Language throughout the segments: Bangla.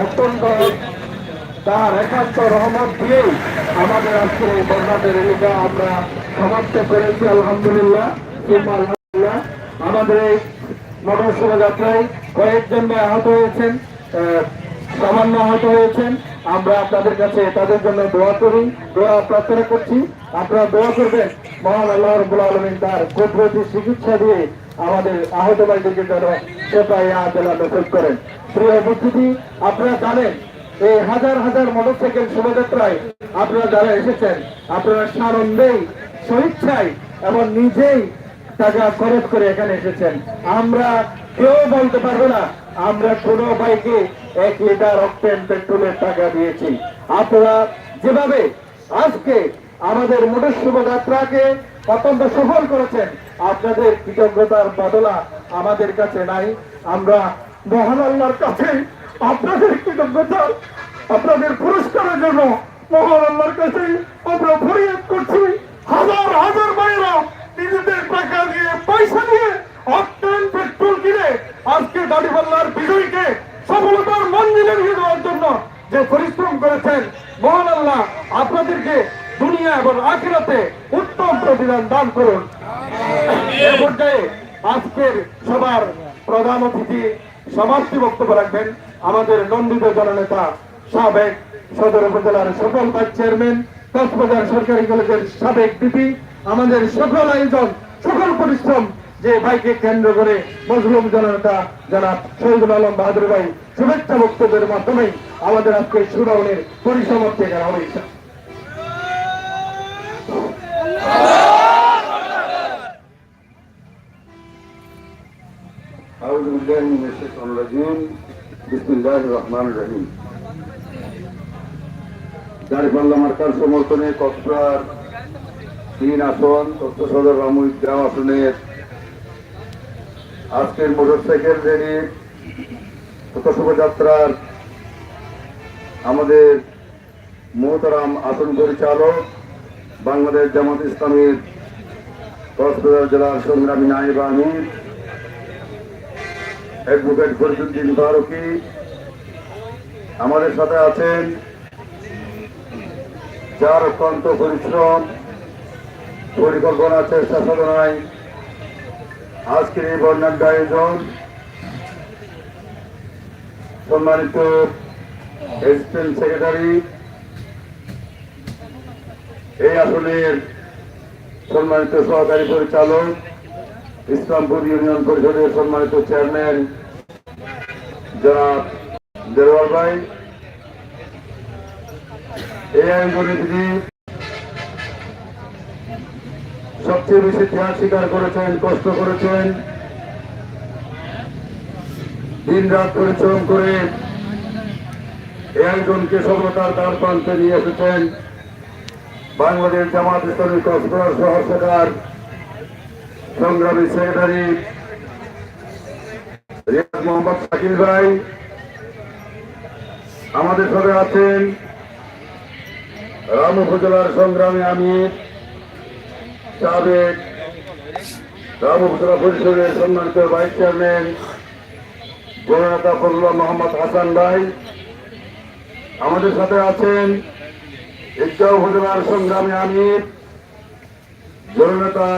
অত্যন্ত তার একান্ত রহমত দিয়েই আমাদের আজকের এই বন্যাদের এলাকা আমরা সমাপ্ত করেছি, আলহামদুলিল্লাহ। কিংবা আলহামদুলিল্লাহ, আমাদের এই মোটর শোভাযাত্রায় কয়েকজন আহত হয়েছেন সামান্য আহত হয়েছেন। আমরা আপনাদের কাছে তাদের জন্য দোয়া করি, দোয়া প্রার্থনা করছি। আপনারা দোয়া করবেন, মহান আল্লাহ রবুল আলমিন তার কুদরতি চিকিৎসা দিয়ে আমাদের আহত ভাইদেরকে যেন সেটাই আদেলা নসিব করেন। প্রিয় উপস্থিতি আপনারা জানেন, এই হাজার হাজার মোটরসাইকেল শোভাযাত্রায় আপনারা যারা এসেছেন, আপনারা সানন্দেই স্বেচ্ছায় এবং নিজেই টাকা খরচ করে এখানে এসেছেন। আমরা কেউ বলতে পারব না, আমরা কোনো বাইকে এক লিটার অক্টেন পেট্রোলের টাকা দিয়েছি। আপনারা যেভাবে আজকে আমাদের মোটর শোভাযাত্রাকে অত্যন্ত সফল করেছেন, আপনাদের কৃতজ্ঞতার বদলা আমাদের কাছে নাই। আমরা মহান আল্লাহর কাছে আপনাদের কৃতজ্ঞতা, আপনাদের পুরস্কারের জন্য মহান আল্লাহর কাছে আমরা ফরিয়াদ করছি। হাজার হাজার মায়েরা নিজেদের টাকা দিয়ে পয়সা দিয়ে অক্টেন পেট্রোল কিনে আজকে দাড়িপাল্লার বিজয়ীকে সফলতার মঞ্জিলে নিয়ে দেওয়ার জন্য যে পরিশ্রম করেছেন মহান আল্লাহ আপনাদেরকে দুনিয়া এবং আখিরাতে উত্তম প্রতিদান দান করুন। এ পর্যায়ে আজকের সবার প্রধান অতিথি সমাপ্তি বক্তব্য রাখবেন? আমাদের নন্দিত জননেতা সাবেক সদর উপজেলার সকল ভাইস চেয়ারম্যান, কক্সবাজার সরকারি কলেজের সাবেক ডিপি আমাদের সকল আয়োজন, সকল পরিশ্রম যে ভাইকে কেন্দ্র করে মজলুম জননেতা জনাব শহীদুল আলম বাহাদুর ভাই শুভেচ্ছা বক্তব্যের মাধ্যমে আমাদের আজকে সুরাউনের পরিসমাপ্তি করা হবে أعوذ بالله من الشيطان الرجيم بسم الله الرحمن الرحيم দাঁড়িপাল্লা মার্কার সমর্থনে কক্সবাজার তিন আসন তথ্য সদর রামুই গ্রাম আসনের আজকের মোটরসাইকেল র্যালি তথ্য শোভাযাত্রার আমাদের মোহতারাম আসন পরিচালক বাংলাদেশ জামাত ইসলামের কক্সবাজার জেলার সংগ্রামী নাইব আমির অ্যাডভোকেট ফরিদুদ্দিন ফারুকি আমাদের সাথে আছেন যার অত্যন্ত পরিশ্রম, পরিকল্পনা, চেষ্টা, সাধনায় আজকের এই বর্ণাঢ্য আয়োজন সম্মানিত এসিস্ট্যান্ট সেক্রেটারি এই আসনের সম্মানিত সহকারী পরিচালক ইসলামপুর ইউনিয়ন পরিষদের সম্মানিত চেয়ারম্যান জনাব দেওয়াল ভাই। এই আয়োজনে তিনি সবচেয়ে বেশি ত্যাগ স্বীকার করেছেন, কষ্ট করেছেন দিন রাত পরিশ্রম করে এই আয়োজনকে সফলতার দ্বার প্রান্তে নিয়ে এসেছেন বাংলাদেশ জামাত ইসলামী কক্সবাজার শহর শাখার সংগ্রামী সেক্রেটারি রিয়াজ মোহাম্মদ শাকিল ভাই, আমাদের সাথে আছেন রাম উপজেলার সংগ্রামী আমির, সাবেক রাম উপজেলা পরিষদের সম্মানিত ভাইস চেয়ারম্যান জননেতা ফজলুল্লাহ মোহাম্মদ হাসান ভাই, আমাদের সাথে আছেন ইচ্ছা উপজেলার সংগ্রামী আমির, জননেতা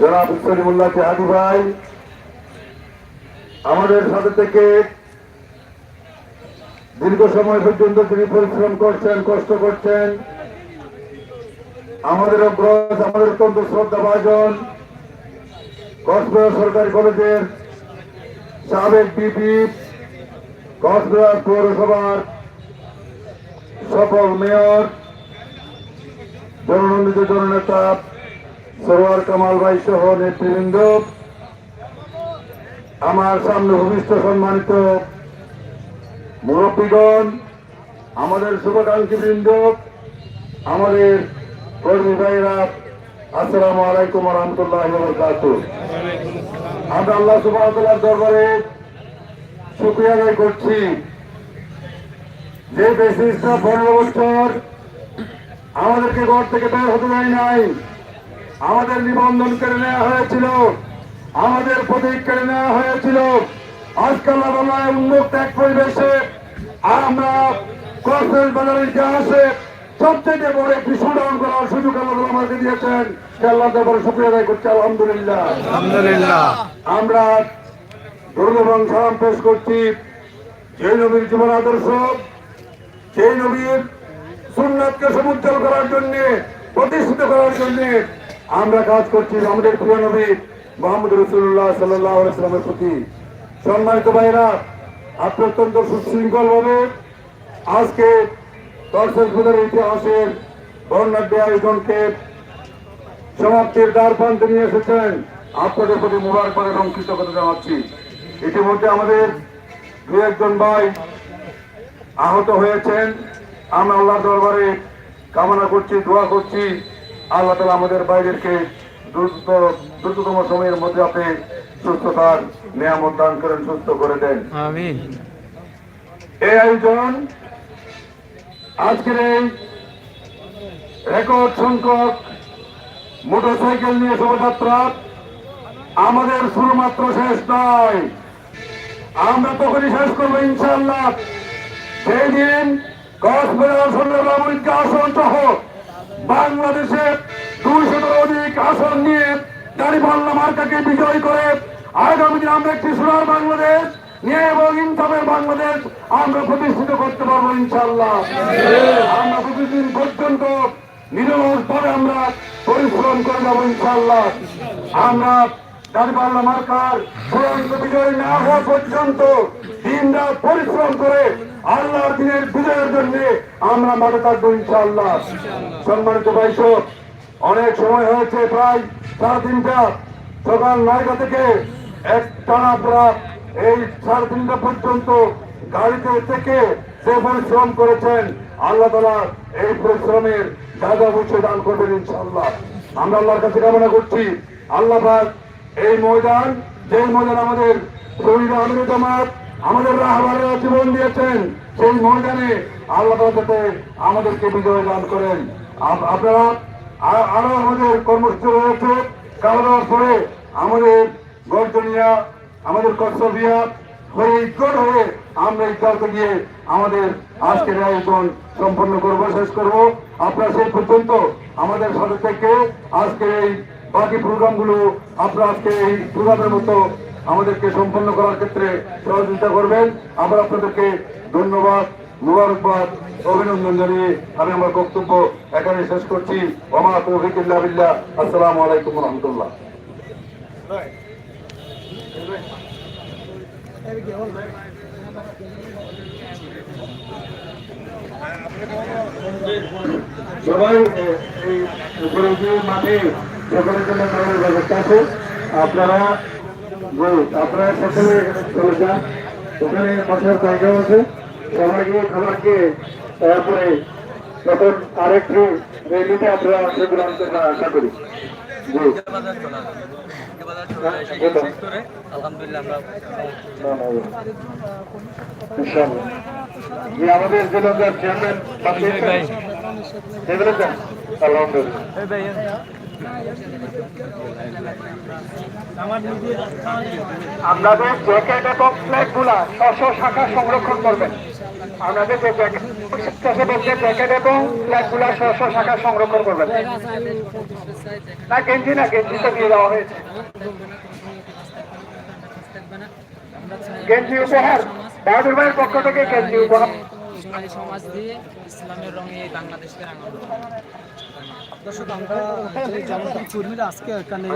জনাব সলিমুল্লাহ জাহাদি ভাই, আমাদের সাথে থেকে দীর্ঘ সময় পর্যন্ত তিনি পরিশ্রম করছেন, কষ্ট করছেন। আমাদের অগ্রজ, আমাদের অত্যন্ত শ্রদ্ধা ভাজন কক্সবাজার সরকারি কলেজের সাবেক বিপি, কক্সবাজার পৌরসভার সফল মেয়র, জননন্দিত জননেতা সরোয়ার কামাল ভাই সহ নেতৃবৃন্দ, আমার সামনে ভূমিষ্ঠ সম্মানিত মুরব্বীগণ, আমাদের শুভাকাঙ্ক্ষী বৃন্দ, আমাদের কর্মী ভাইরা আসসালামু আলাইকুম রহমতুল্লাহ আমরা আল্লাহ সুবাহতাল্লাহ দরবারে শুক্রিয়া আদায় করছি। যে বেসিসটা পনেরো বছর আমাদেরকে ঘর থেকে বের হতে দেয় নাই আমাদের নিবন্ধন করে নেওয়া হয়েছিল। আমাদের প্রতীক কেড়ে নেওয়া হয়েছিল। আজকাল আল্লাহ উন্মুক্ত এক পরিবেশে আমরা কর্পোরেট বাজারের ইতিহাসে সবচেয়ে বড় একটি সুনাম করার সুযোগ আল্লাহ আমাকে দিয়েছেন। আল্লাহ বড় শুক্রিয়া আদায় করছি আলহামদুলিল্লাহ। আলহামদুলিল্লাহ। আমরা দুর্গবং সালাম পেশ করছি সেই নবীর জীবন আদর্শ সেই নবীর সুন্নাতকে সমুজ্জ্বল করার জন্য প্রতিষ্ঠিত করার জন্য আমরা কাজ করছি আমাদের প্রিয় মোহাম্মদ রসুল্লাহ সাল্লামের প্রতি। সম্মানিত ভাইরা আপনি অত্যন্ত সুশৃঙ্খল ভাবে আজকে দর্শক পূজার ইতিহাসের বর্ণাঢ্য আয়োজনকে সমাপ্তির দ্বার প্রান্তে নিয়ে এসেছেন আপনাদের প্রতি মোবারকবাদ এবং কৃতজ্ঞতা জানাচ্ছি। ইতিমধ্যে আমাদের দু একজন ভাই আহত হয়েছেন। আমরা আল্লাহ দরবারে কামনা করছি, দোয়া করছি। আল্লাহ তালা আমাদের বাইরেকে দ্রুত দ্রুততম সময়ের মধ্যে আপনি সুস্থতার নিয়ামত দান করেন সুস্থ করে দেন। এই আয়োজন আজকের এই রেকর্ড সংখ্যক মোটরসাইকেল নিয়ে শোভাযাত্রা আমাদের শুধুমাত্র শেষ নয় আমরা তখনই শেষ করব ইনশাল্লাহ সেই দিন কক্সবাজার সুন্দরবাবুকে আসন সহ বাংলাদেশে দুইশত অধিক আসন নিয়ে দাঁড়িপাল্লা মার্কাকে বিজয় করে আগামী দিন আমরা একটি সোনার বাংলাদেশ নিয়ে এবং ইনসাফের বাংলাদেশ আমরা প্রতিষ্ঠিত করতে পারব ইনশাল্লাহ আমরা প্রতিদিন পর্যন্ত ভাবে আমরা পরিশ্রম করে যাব ইনশাল্লাহ আমরা দাঁড়িপাল্লা মার্কার চূড়ান্ত বিজয় না হওয়া পর্যন্ত দিন রাত পরিশ্রম করে আল্লাহর দিনের বিজয়ের জন্য আমরা মাঠে থাকব ইনশাল্লাহ সম্মানিত ভাইসব অনেক সময় হয়েছে প্রায় সাড়ে তিনটা, সকাল নয়টা থেকে এক টানা প্রায় এই সাড়ে তিনটা পর্যন্ত গাড়িতে থেকে যে পরিশ্রম করেছেন, আল্লাহ তালা এই পরিশ্রমের দাদা বুঝে দান করবেন ইনশাল্লাহ আমরা আল্লাহর কাছে কামনা করছি, আল্লাহ এই ময়দান যে ময়দান আমাদের শহীদ আমির জামাত আমাদের রাহবারেরা জীবন দিয়েছেন সেই ময়দানে আল্লাহ যাতে আমাদেরকে বিজয় দান করেন। আপনারা আরও আমাদের কর্মসূচি রয়েছে। খাওয়া দাওয়ার পরে আমাদের গর্জনিয়া, আমাদের কর্তব্যা হয়ে ইজ্জত হয়ে আমরা ইজ্জত গিয়ে আমাদের আজকের আয়োজন সম্পন্ন করব, শেষ করব। আপনারা সেই পর্যন্ত আমাদের সাথে থেকে আজকের এই বাকি প্রোগ্রামগুলো আপনারা আজকে এই প্রোগ্রামের মতো আমাদেরকে সম্পন্ন করার ক্ষেত্রে সহযোগিতা করবেন। আমরা আপনাদেরকে ধন্যবাদ, মুবারকবাদ, অভিনন্দন জানিয়ে আমি আমার বক্তব্য এখানে শেষ করছি। আসসালামু আলাইকুম রহমতুল্লাহ সবাই মাঠে ব্যবস্থা আছে? আপনারা যে আপনারা সকলে এখানে চলে যান। ওখানে বসার জায়গাও আছে। সবাই গিয়ে খাবার খেয়ে তারপরে তখন আরেকটু রেলিতে আমরা অংশগ্রহণ করবার আশা করি। আমাদের জেলার চেয়ারম্যান আলহামদুলিল্লাহ। আপনাদের জ্যাকেট এবং ফ্ল্যাগগুলা স্ব শাখা সংরক্ষণ করবেন। আপনাদের যে জ্যাকেট জ্যাকেট এবং ফ্ল্যাগগুলা স্ব শাখা সংরক্ষণ করবেন। না, গেঞ্জি না, গেঞ্জি তো দিয়ে দেওয়া হয়েছে। গেঞ্জি উপহার। বাহাদুর ভাইয়ের পক্ষ থেকে গেঞ্জি উপহার। ইসলামী সমাজ দিয়ে ইসলামের রঙে এই বাংলাদেশকে রাঙানো। দর্শক আমরা যে কর্মীরা আজকে এখানে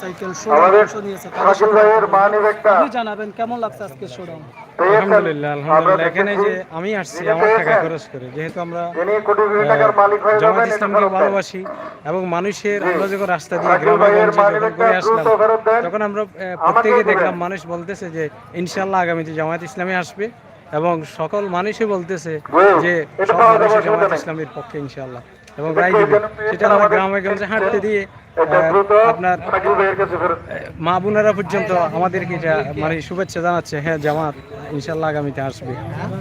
সাইকেল শো অংশ নিয়েছে শাকিল ভাইয়ের একটা। আপনি জানাবেন কেমন লাগছে আজকে শোডাউন আলহামদুলিল্লাহ আলহামদুলিল্লাহ। এখানে যে আমি আসছি আমার টাকা খরচ করে। যেহেতু আমরা হয়ে জামাত ইসলামকে ভালোবাসি এবং মানুষের আমরা যখন রাস্তা দিয়ে শাকিল গ্রামে গঞ্জে যখন মানিব্যাগটা করে আসলাম। তখন আমরা প্রত্যেকে। দেখলাম মানুষ বলতেছে যে ইনশাল্লাহ আগামীতে জামাত ইসলামী আসবে। এবং সকল মানুষই বলতেছে যে সব মানুষই জামাত ইসলামীর পক্ষে ইনশাল্লাহ এবং রায় দিবে। সেটা আমরা গ্রামে গঞ্জে হাঁটতে দিয়ে আপনার মা বোনেরা পর্যন্ত আমাদেরকে এটা মানে শুভেচ্ছা জানাচ্ছে হ্যাঁ জামাত ইনশাল্লাহ আগামীতে আসবে।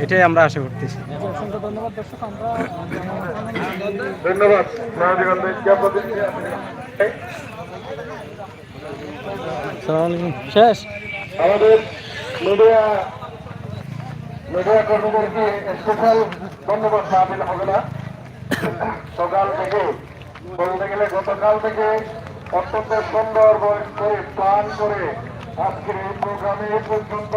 এটাই আমরা আশা করতেছি। ধন্যবাদ। শেষ? আমাদের মিডিয়া মিডিয়া কর্মীদেরকে স্পেশাল ধন্যবাদ না দিলে হবে না। সকাল থেকে, বলতে গেলে গতকাল থেকে অত্যন্ত সুন্দর করে প্ল্যান করে আজকের এই প্রোগ্রামে পর্যন্ত।